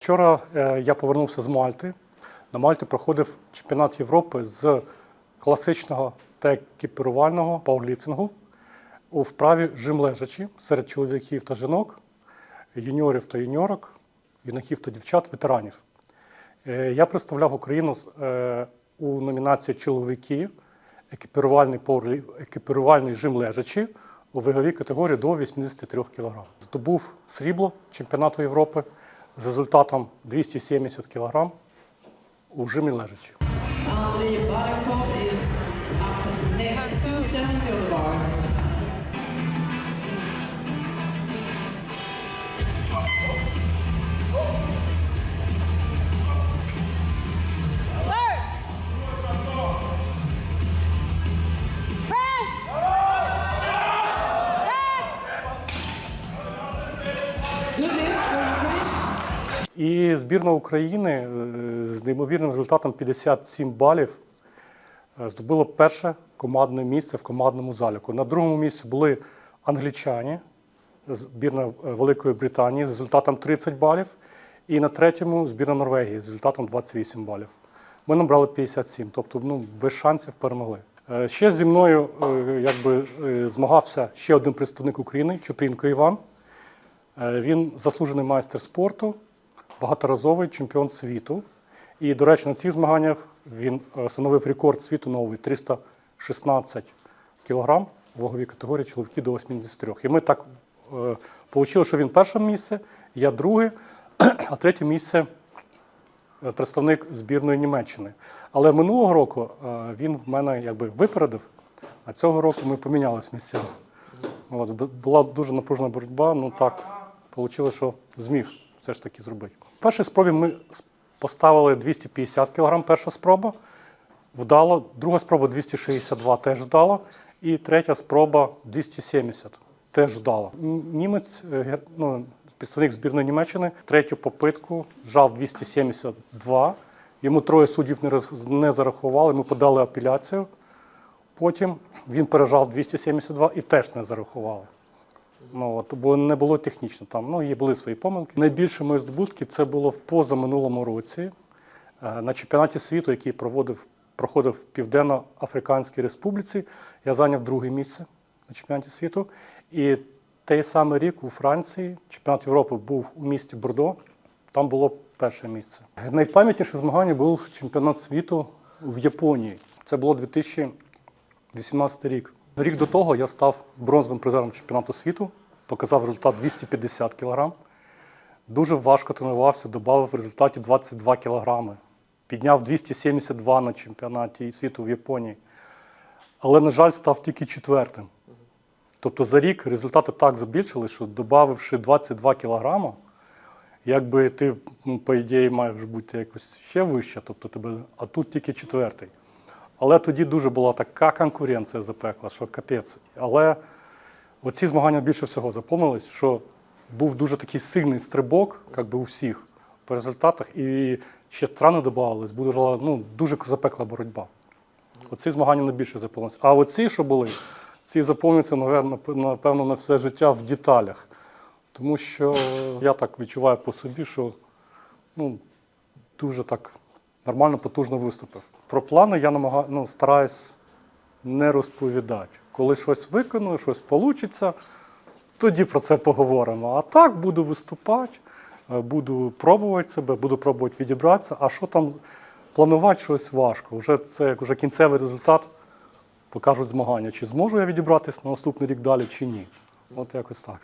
Вчора е, я повернувся з Мальти. На Мальті проходив чемпіонат Європи з класичного та екіпірувального пауерліфтингу у вправі жим лежачі серед чоловіків та жінок, юніорів та юніорок, юнаків та дівчат, ветеранів. Е, Я представляв Україну е, у номінації Чоловіки, екіпірувальний, екіпірувальний жим лежачі у ваговій категорії до 83 кг. Здобув срібло чемпіонату Європи з результатом 270 кг у жимі лежачі. Uh, І збірна України е, з неймовірним результатом 57 балів е, здобула перше командне місце в командному заліку. На другому місці були англічані, збірна е, Великої Британії з результатом 30 балів. І на третьому збірна Норвегії з результатом 28 балів. Ми набрали 57, тобто ну, без шансів перемогли. Ще зі мною якби, змагався ще один представник України Чупрінко Іван. Він заслужений майстер спорту, багаторазовий чемпіон світу. І, до речі, на цих змаганнях він е, встановив рекорд світу новий 316 кг в ваговій категорії чоловіків до 83. І ми так е, що він перше місце, я друге, а третє місце е, представник збірної Німеччини. Але минулого року е, він в мене якби випередив, а цього року ми помінялися місцями. От, була дуже напружена боротьба, ну так вийшло, що зміг все ж таки зробити. В першій спробі ми поставили 250 кг, перша спроба вдало, друга спроба 262 теж вдало, і третя спроба 270 теж вдало. Німець, е, ну, представник збірної Німеччини, третю попитку жав 272. Йому троє суддів не, зарахували, ми подали апеляцію. Потім він пережав 272 і теж не зарахували. Ну, от, бо не було технічно там. Ну, є були свої помилки. Найбільше мої здобутки це було в позаминулому році е, на чемпіонаті світу, який проводив, проходив в Південно-Африканській Республіці. Я зайняв друге місце на чемпіонаті світу. І той самий рік у Франції чемпіонат Європи був у місті Бордо. Там було перше місце. Найпам'ятніше змагання був чемпіонат світу в Японії. Це було 2018 рік. Рік до того я став бронзовим призером чемпіонату світу, показав результат 250 кг. Дуже важко тренувався, додав в результаті 22 кг. Підняв 272 на чемпіонаті світу в Японії. Але, на жаль, став тільки четвертим. Тобто за рік результати так збільшили, що додавши 22 кілограма, якби ти, ну, по ідеї, маєш бути якось ще вище, тобто тебе, а тут тільки четвертий. Але тоді дуже була така конкуренція запекла, що капець. Але оці змагання більше всього запомнились, що був дуже такий сильний стрибок, як би у всіх по результатах, і ще страни додавались, була ну, дуже запекла боротьба. Оці змагання найбільше запомнилися. А оці, що були, ці напевно, напевно, на все життя в деталях. Тому що я так відчуваю по собі, що ну, дуже так нормально, потужно виступив. Про плани я намагаю, ну, стараюсь не розповідати. Коли щось виконую, щось вийде, тоді про це поговоримо. А так буду виступати, е, буду пробувати себе, буду пробувати відібратися. А що там планувати щось важко. Вже це як вже кінцевий результат покажуть змагання. Чи зможу я відібратися на наступний рік далі, чи ні. От якось так.